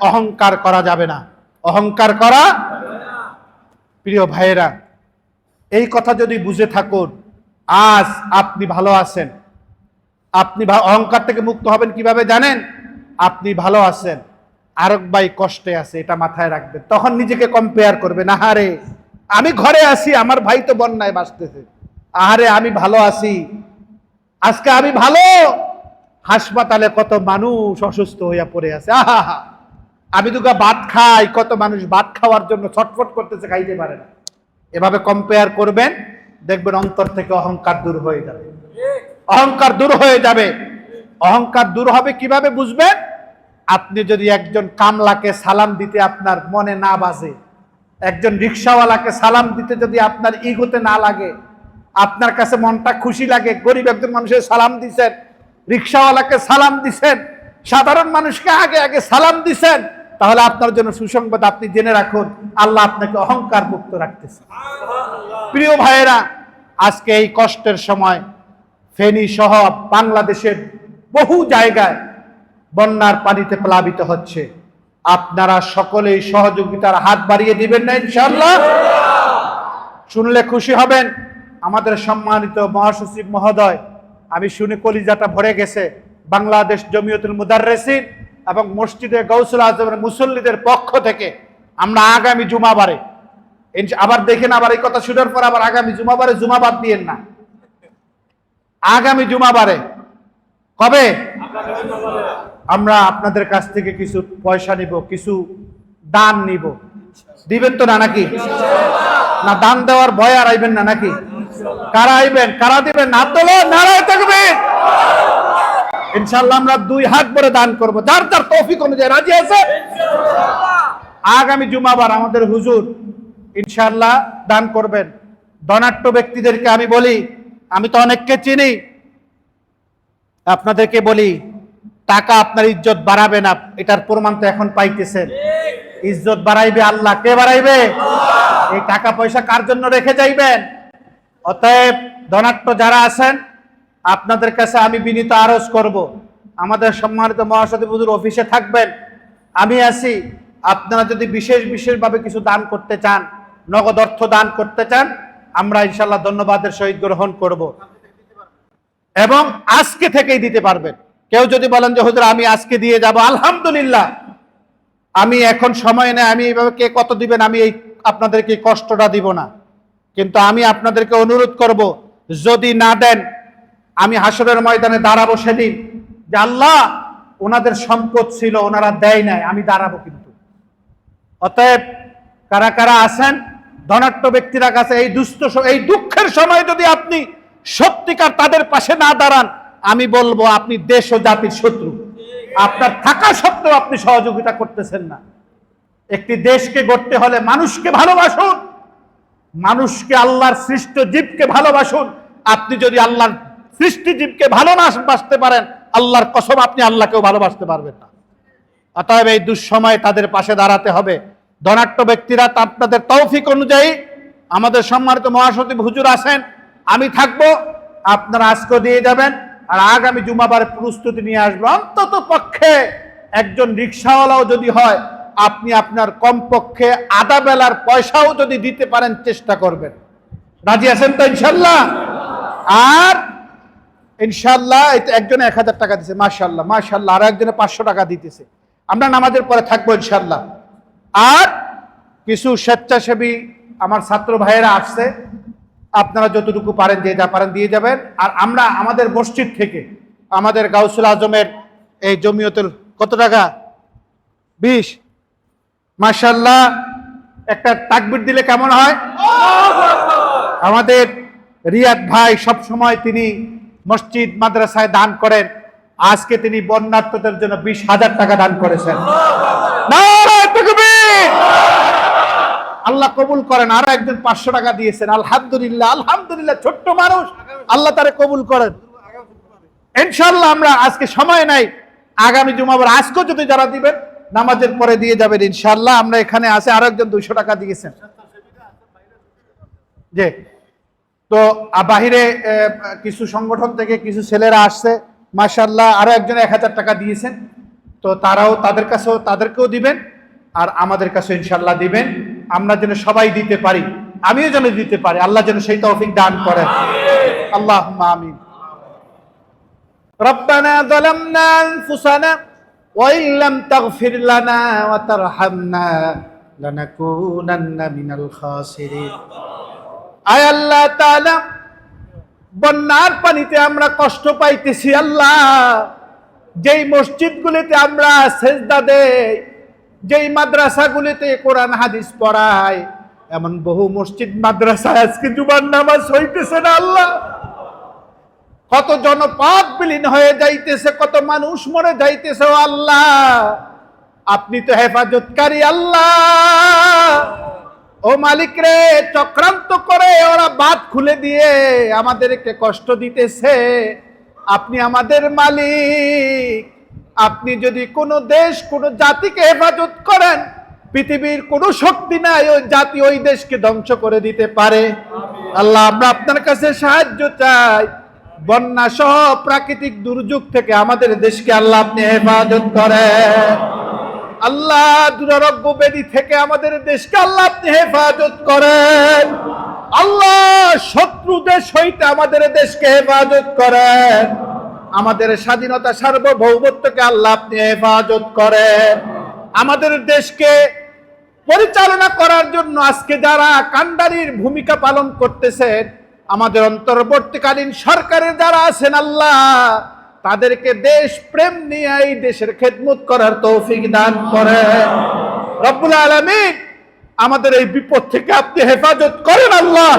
অহংকার করা যাবে না। অহংকার করা প্রিয় ভাইয়েরা, এই কথা যদি বুঝে থাকুন, আজ আপনি ভালো আছেন। আপনি অহংকার থেকে মুক্ত হবেন কীভাবে জানেন? আপনি ভালো আছেন। আরেক ভাই কষ্টে আছে, এটা মাথায় রাখবেন। তখন নিজেকে কম্পেয়ার করবে করবেন, আহারে, আমি ঘরে আছি, আমার ভাই তো বন্যায় বাঁচতেছে আহারে, আমি ভালো আছি। আজকে আমি ভালো। হাসপাতালে কত মানুষ অসুস্থ হইয়া পড়ে আছে আহা আমি দুগা ভাত খাই, কত মানুষ ভাত খাওয়ার জন্য ছটফট করতেছে, খাইতে পারে না। এভাবে কম্পেয়ার করবেন, দেখবেন অন্তর থেকে অহংকার দূর হয়ে যাবে। অহংকার দূর হয়ে যাবে। অহংকার দূর হবে কীভাবে বুঝবেন? আপনি যদি একজন কামলাকে সালাম দিতে আপনার মনে না বাজে, একজন রিক্সাওয়ালাকে সালাম দিতে যদি আপনার ইগোতে না লাগে, আপনার কাছে মনটা খুশি লাগে, গরিব একজন মানুষের সালাম দিছেন, রিক্সাওয়ালাকে সালাম দিছেন, সাধারণ মানুষকে আগে আগে সালাম দিছেন তাহলে আপনার জন্য সুসংবাদ আপনি জেনে রাখুন, আল্লাহ আপনাকে অহংকার মুক্ত রাখতেছে। প্রিয় ভাইয়েরা, আজকে এই কষ্টের সময় ফেনী সহ বাংলাদেশের বহু জায়গায় বন্যার পানিতে প্লাবিত হচ্ছে। আপনারা সকলেই সহযোগিতার হাত বাড়িয়ে দিবেন না ইনশাল্লাহ শুনলে খুশি হবেন, আমাদের সম্মানিত মহাসচিব মহোদয়, আমি শুনে কলিজাটা ভরে গেছে। বাংলাদেশ জমিয়তুল মুদাররেসিন এবং মসজিদে গৌসুল আজমের মুসল্লিদের পক্ষ থেকে আমরা আগামী জুমাবারে আবার দেখেন আবার এই কথা শুনার পর আবার আগামী জুমাবারে জুমাবাদ দিয়েন না। আগামী জুমাবারে কবে? আমরা আপনাদের কাছ থেকে কিছু পয়সা নিব, কিছু দান নিব। দিবেন তো না নাকি? না, দান দেওয়ার ভয় আর আইবেন না নাকি? কারা আইবেন? কারা দিবেন? না তোলো নারায় থাকবেন ইনশাল্লাহ আমরা দুই হাত ভরে দান করব। যার যার তৌফিক অনুযায়ী রাজি আছে? আগামী জুমাবার আমাদের হুজুর ইনশাল্লাহ দান করবেন। ধনাট্য ব্যক্তিদেরকে আমি বলি, আমি তো অনেককে চিনি। আপনাদেরকে বলি, টাকা আপনার ইজ্জত বাড়াবে না, এটার প্রমাণ তো এখন পাইতেছেন। ইজ্জত বাড়াইবে আল্লাহ, কে বাড়াইবে? এই টাকা পয়সা কার জন্য রেখে যাইবেন? অতএব ধনাট্য যারা আছেন আপনাদের কাছে আমি বিনীত আরজ করব। আমাদের সম্মানিত হুজুর অফিসে থাকবেন। আমি আছি, আপনারা যদি বিশেষ বিশেষভাবে কিছু দান করতে চান, নগদ অর্থ দান করতে চান, আমরা ইনশাল্লাহ ধন্যবাদের সহিত গ্রহণ করব। এবং আজকে থেকেই দিতে পারবেন। কেউ যদি বলেন যে, হুজুর, আমি আজকে দিয়ে যাব। আলহামদুলিল্লাহ। আমি এখন সময় নেই, আমি এইভাবে কে কত দিবেন, আমি এই আপনাদেরকে কষ্টটা দিব না। কিন্তু আমি আপনাদেরকে অনুরোধ করব, যদি না দেন আমি হাসরের ময়দানে দাঁড়াবো সেদিন। যে আল্লাহ, ওনাদের সম্পদ ছিল, ওনারা দেয় নাই, আমি দাঁড়াবো কিন্তু। অতএব কারা কারা আছেন? ধনাট্য ব্যক্তিরা কাছে এই দুস্থ এই দুঃখের সময় যদি আপনি সত্যিকার তাদের পাশে না দাঁড়ান, আমি বলব আপনি দেশ ও জাতির শত্রু। আপনার থাকা সত্ত্বেও আপনি সহযোগিতা করতেছেন না। একটি দেশকে গড়তে হলে মানুষকে ভালোবাসুন। মানুষকে আল্লাহর সৃষ্ট জীবকে ভালোবাসুন। আপনি যদি আল্লাহর সৃষ্টি জীবকে ভালো না বাসতে পারেন, আল্লাহর কসম আপনি আল্লাহকেও ভালোবাসতে পারবেন না। অতএব এই দুঃসময়ে তাদের পাশে দাঁড়াতে হবে। ধনাট্য ব্যক্তিরা আপনাদের তৌফিক অনুযায়ী আমাদের সম্মানিত মহাসচিব হুজুর আছেন, আমি থাকব, আপনারা আজকে দিয়ে যাবেন, আর আগামী জুমাবার প্রস্তুতি নিয়ে আসব। অন্তত পক্ষে একজন রিক্সাওয়ালাও যদি হয়, আপনি আপনার কমপক্ষে আধা বেলার পয়সাও যদি দিতে পারেন, চেষ্টা করবেন। রাজি আছেন তো ইনশাল্লাহ? আর ইনশাল্লাহ একজনে এক হাজার টাকা দিছে মাশাল্লাহ মাশাল্লাহ আর একজনে পাঁচশো টাকা দিতেছে। আমরা নামাজের পরে থাকব ইনশাল্লাহ আর কিছু স্বেচ্ছাসেবী আমার ছাত্র ভাইয়েরা আসছে আপনারা যতটুকু পারেন যে যা পারেন দিয়ে যাবেন। আর আমরা আমাদের মসজিদ থেকে আমাদের গাউসুল আজমের এই জমিয়তের কত টাকা? বিশ। মাশাল্লাহ একটা তাকবির দিলে কেমন হয়? আমাদের রিয়াদ ভাই সব সময় তিনি মসজিদ, মাদ্রাসায় দান করেন। আজকে তিনি বন্যার্থদের জন্য বিশ হাজার টাকা দান করেছেন। আল্লাহ কবুল করেন। আরও একজন পাঁচশো টাকা দিয়েছেন। আলহামদুলিল্লাহ আলহামদুলিল্লাহ, ছোট্ট মানুষ। আল্লাহ তারে কবুল করেন। ইনশাল্লাহ আমরা আজকে সময় নাই। আগামী জুমাবার আজকেও যদি যারা দিবেন, নামাজের পরে দিয়ে যাবেন ইনশাল্লাহ আমরা এখানে আছে আরও একজন দুইশো টাকা দিয়েছেন। যে তো আ, বাহিরে এ, কিছু সংগঠন থেকে কিছু ছেলেরা আসছে মাশাল্লাহ আরো একজন এক হাজার টাকা দিয়েছেন তো তারাও তাদের কাছেও তাদেরকেও দিবেন আর আমাদের কাছে ইনশাল্লাহ দিবেন আমরা যেন সবাই দিতে পারি আমিও যেন দিতে পারি আল্লাহ যেন সেই তৌফিক দান করেন আল্লাহ আমিন ربنا ظلمنا أنفسنا وإن لم تغفر لنا وترحمنا لنكونن من الخاسرين আয় আল্লাহ তাআলা, বন্যার পানিতে আমরা কষ্ট পাইতেছি আল্লাহ। যেই মসজিদগুলিতে আমরা সেজদা দেই, যেই মাদ্রাসাগুলিতে কোরআন হাদিস পড়ায় এমন বহু মসজিদ মাদ্রাসা আজকে জুবান নামাজ হইতেছে না আল্লাহ। কত জনপদ বিলীন হয়ে যাইতেছে, কত মানুষ মরে যাইতেছে আল্লাহ। আপনি তো হেফাজতকারী আল্লাহ। ও মালিক রে, চক্রান্ত করে ওরা বাদ খুলে দিয়ে আমাদেরকে কষ্ট দিতেছে। আপনি আমাদের মালিক। আপনি যদি কোনো দেশ, কোনো জাতিকে হেফাজত করেন, পৃথিবীর কোনো শক্তি নাই, ওই জাতি ওই দেশকে ধ্বংস করে দিতে পারে। আল্লাহ, আমরা আপনার কাছে সাহায্য চাই। বন্যা সহ প্রাকৃতিক দুর্যোগ থেকে আমাদের দেশকে আল্লাহ আপনি হেফাজত করেন। আল্লাহ দুরারোগ্য বেদি থেকে আমাদের দেশকে আল্লাহ আপনি হেফাজত করেন। আল্লাহ শত্রু দেশ হইতে আমাদের দেশকে হেফাজত করেন। আমাদের স্বাধীনতা সার্বভৌমত্বকে আল্লাহ আপনি হেফাজত করেন। আমাদের দেশকে পরিচালনা করার জন্য আজকে যারা কান্ডারির ভূমিকা পালন করতেছেন, আমাদের অন্তর্বর্তীকালীন সরকারের যারা আছেন, আল্লাহ তাদেরকে দেশ প্রেম নিয়ে এই দেশের খেদমত করার তৌফিক দান করে। রব্বুল আলমিন আমাদের এই বিপদ থেকে আপনি হেফাজত করেন আল্লাহ।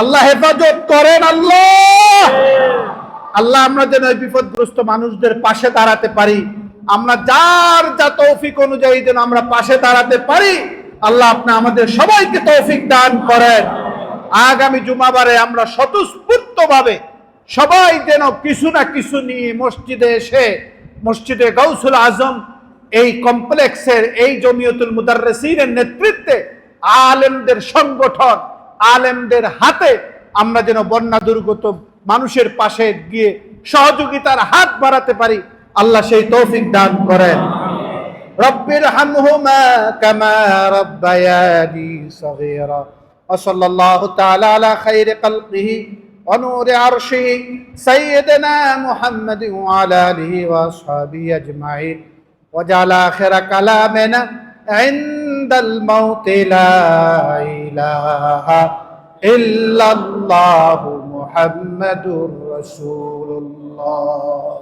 আল্লাহ হেফাজত করেন আল্লাহ। আল্লাহ, আমরা যেন এই বিপদগ্রস্ত মানুষদের পাশে দাঁড়াতে পারি। আমরা যার যা তৌফিক অনুযায়ী যেন আমরা পাশে দাঁড়াতে পারি, আল্লাহ আপনি আমাদের সবাইকে তৌফিক দান করেন। আগামী জুমাবারে আমরা স্বতঃস্ফূর্ত ভাবে সবাই যেন কিছু না কিছু নিয়ে মসজিদে এসে, মসজিদে গৌসুল আজম এই কমপ্লেক্সের, এই জমিয়তুল মুদারসিনের নেতৃত্বে আলেমদের সংগঠন, আলেমদের হাতে আমরা যেন বন্যা দুর্গত মানুষের পাশে গিয়ে সহযোগিতার হাত বাড়াতে পারি। আল্লাহ সেই তৌফিক দান করেন। রব্বির হামহুমা কামা রব্বায়ানি সগীরা। ওয়া সাল্লাল্লাহু তাআলা আলা খাইরি খালকিহি ونور عرشه سيدنا محمد وعلى آله وأصحابه أجمعين. وجعل آخر كلامنا عند الموت لا إله إلا الله محمد رسول الله.